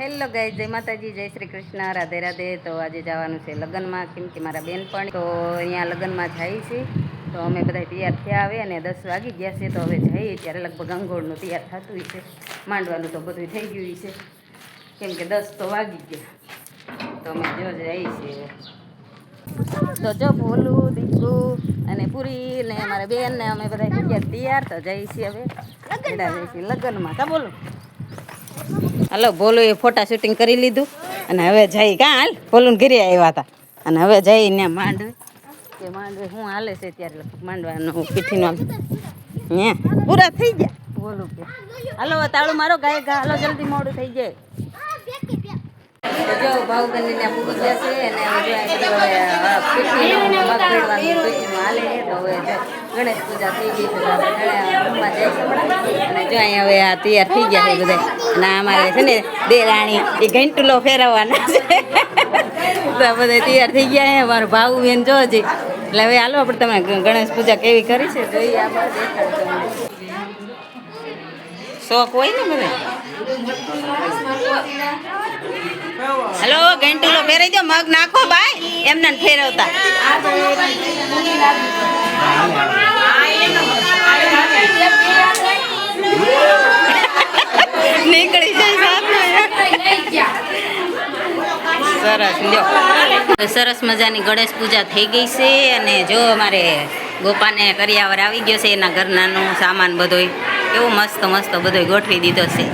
Hello ગાય જય માતાજી, જય શ્રી કૃષ્ણ, રાધે રાધે. તો આજે જવાનું છે લગ્નમાં, કેમ કે મારા બેનપણી. તો અહીંયા લગ્નમાં જાય છે. તો અમે બધા તૈયાર થયા આવે અને દસ વાગી ગયા છે, તો હવે જઈએ ત્યારે લગભગ અંગોળનું તૈયાર થતું છે. માંડવાનું તો બધું થઈ ગયું છે. કેમ કે દસ તો વાગી ગયા. તો અમે જો જઈએ છીએ. તો જો ભોલું, દીકરું અને પૂરી ને મારા બેન ને અમે બધા તૈયાર તો જઈએ છીએ હવે. લગ્નમાં. કા બોલું? હાલો બોલો એ ફોટા શૂટિંગ કરી લીધું અને હવે જઈ કાં હાલ? બોલું ઘરે આવ્યા હતા. અને હવે જઈ ને માંડવી. કે માંડવી હું હાલે છે ત્યારે માંડવાનું પીઠીનો હે પૂરા થઈ ગયા? બોલું કે. હાલો તાળું મારો ગાય ગા. હાલો જલ્દી મોડું થઈ જાય. જો ને પૂરી જશે અને જો છે છે અહીંયા હવે આ તૈયાર થઈ ગયા છે બધા અને અમારે છે ને દેરાણી એ ઘંટલો ફેરવવાના છે બધા તૈયાર થઈ ગયા છે મારો ભાવ બેન જો હજી એટલે હવે હાલો આપણે તમે ગણેશ પૂજા કેવી કરી છે શોખ હોય ને બધે હલો ઘંટુલો ફેરવી દો, મગ નાખો ભાઈ. એમને ફેરવતા. નીકળી જાય સરસ જો સરસ મજાની ગણેશ પૂજા થઈ ગઈ છે અને જો અમારે ગોપાને કરિયાવર આવી ગયો છે, એના ઘરનાનો સામાન બધોય. એવો મસ્ત મસ્ત બધોય ગોઠવી દીધો છે.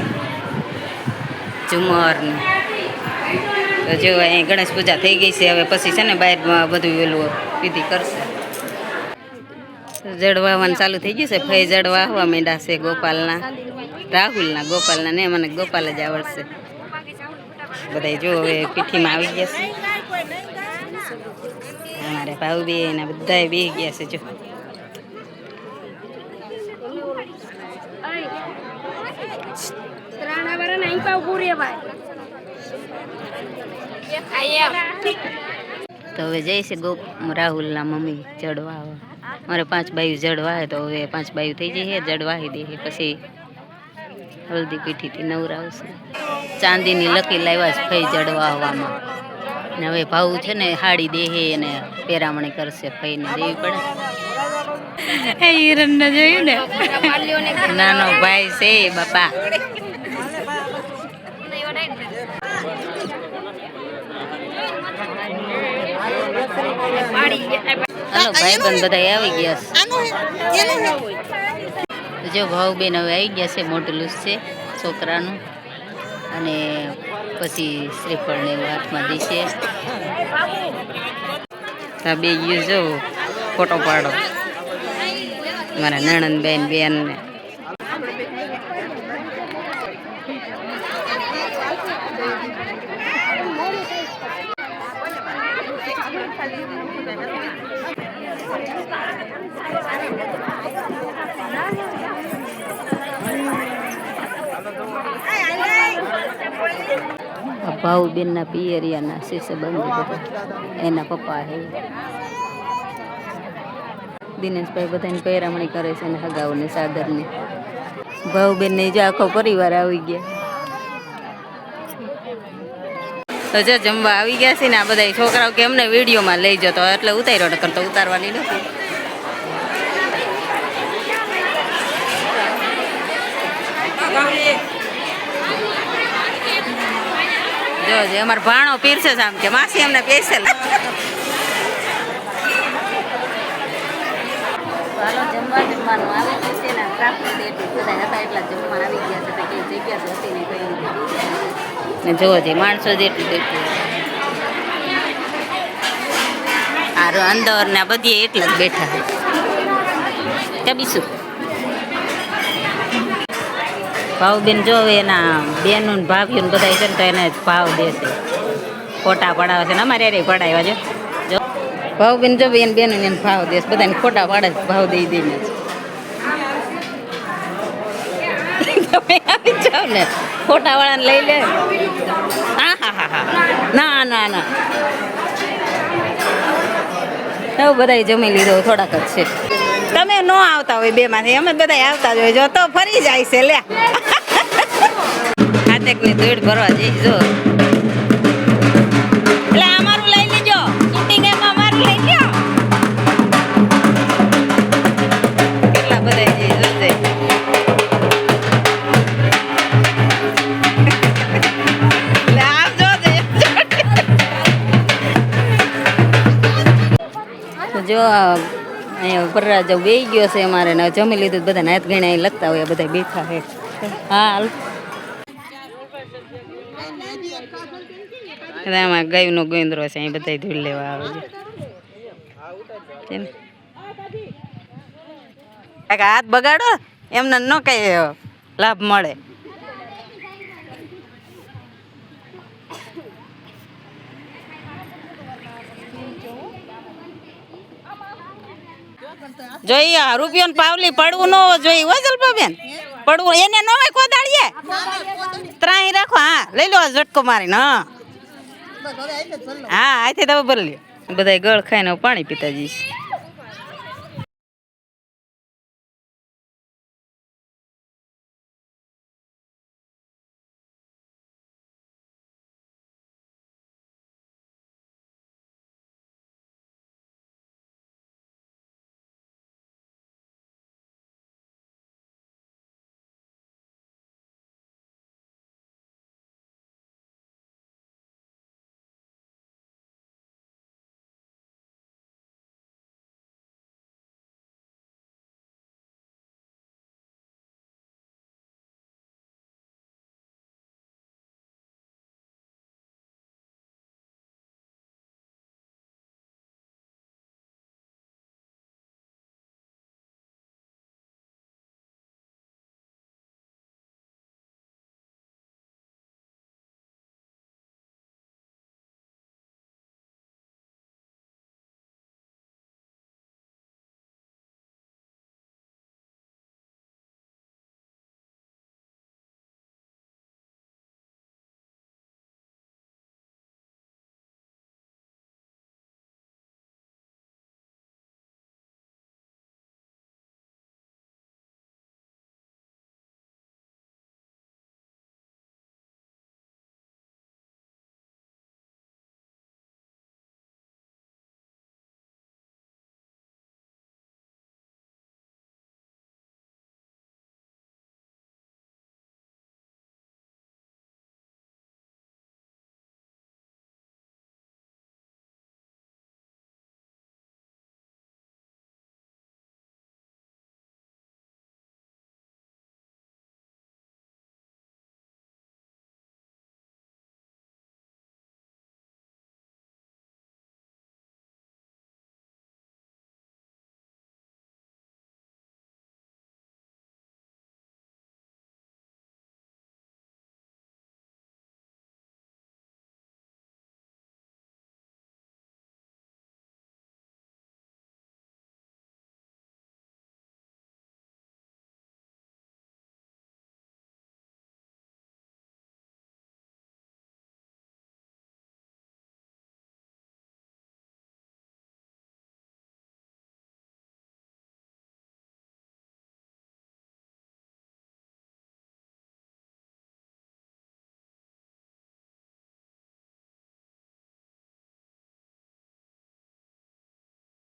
ઝુમર ને તો જો અહીં ગણેશ પૂજા થઈ ગઈ છે, હવે પછી છે ને બહાર બધું વેલું વિધિ કરશે. જડવાવાનું ચાલુ થઈ ગયું છે, ફઈ જડવા આવવા માંડ્યા છે ગોપાલના, રાહુલના ગોપાલના ને મને ગોપાલ જ આવડશે. બધા જો હવે પીઠીમાં આવી ગયા છે. અમારે ભાવ બે એના બધા બે ગયા છે, જો. ત્રણ વાર નહીં પાવ પૂરે ભાઈ તો હવે જઈ છે ગો રાહુલના મમ્મી જડવા મારે પાંચ બાયું જડવા તો હવે પાંચ બાયું થઈ જઈએ જડવાઈ દે પછી હળદી પીઠીથી નવરાવશે. ચાંદીની લકી લાવ્યા છે ફઈ જડવા આવવામાં ને હવે ભાવ છે ને હાડી દેહે અને પેરામણી કરશે ફઈને દેવી પડે. હિરણ હિરણને જોયું ને? નાનો ભાઈ છે બાપા. હાલો ભાઈ બંધ બધા આવી ગયા છે. જો ભાવ બેન હવે આવી ગયા છે મોટું લૂસ છે છોકરાનું. અને પછી શ્રીફળને હાથમાં દેશે તા બે ગયું જો ફોટો પાડો. મારા નણંદબેન બેન ને ભાવ બેનના પિયરિયાના છે સંબંધી બધા એના પપ્પા હે. દિનેશભાઈ બધાને પહેરામણી કરે છે ને હગાઓને સાદરની. ભાવ બેનને જો આખો પરિવાર આવી ગયા. તો જો જમવા આવી ગયા છે ને આ બધા છોકરાઓ કે અમને વિડીયોમાં લઈ જતો એટલે ઉતાર્યો, નકર તો ઉતારવાની નથી. જો, જે અમાર ભાણો પીરસે છે આમ કે, માસી, અમને પેસેલ હાલો, જમવા, જમવાનું આવે છે ને એટલું બધા હતા એટલા જમવા આવી ગયા છે કઈ જગ્યા હતી નહીં કઈ ને જોવો જે માણસો જેટલું બેઠું આરો અંદર ને બધી એટલા જ બેઠા છે. ત્યાં બીશું ભાવબેન જોવે એના બેનું ને બધા છે ને તો એને ભાવ દેશે ફોટા પડાવે છે ને અમારે અરે પડાવ્યા જો. ભાવબેન જોવે એને બેનું એને ભાવ દેશે બધાને ફોટા પાડે છે, ભાવ દઈ દઈને તમે આવી જાઓ ને. ફોટા વાળાને લઈ લે. હા હા હા હા. ના ના ના. એવું બધા જમી લીધો થોડાક જ છે. તમે ન આવતા હોય બે માંથી અમે બધા આવતા જ હોય. જો તો ફરી જાય છે લે. પ્રત્યેકની દોડ ભરવા જઈ જો. એટલે અમારું જો અહીંયા વરરાજ બેહી ગયો છે અમારે જમી લીધું બધા નાત ગણ્યા લખતા હોય, બધા બેઠા હે હાલ. આમાં ગાયનો ગોંદરો છે, અહીં બધા ધૂળ લેવા આવે છે. હાથ બગાડો, એમને ન કઈ લાભ મળે. જોઈએ આ રૂપિયો પાવલી પડવું ન જોઈએ હો જલ્પાબેન? પડવું એને ન હોય કોદાળીએ ત્રાહી રાખો હા લઈ લો આ ઝટકો મારીને હા. હા આથી તમે ભરી લ્યો. બધા ગળ ખાઈને પાણી પીતા જઈશ.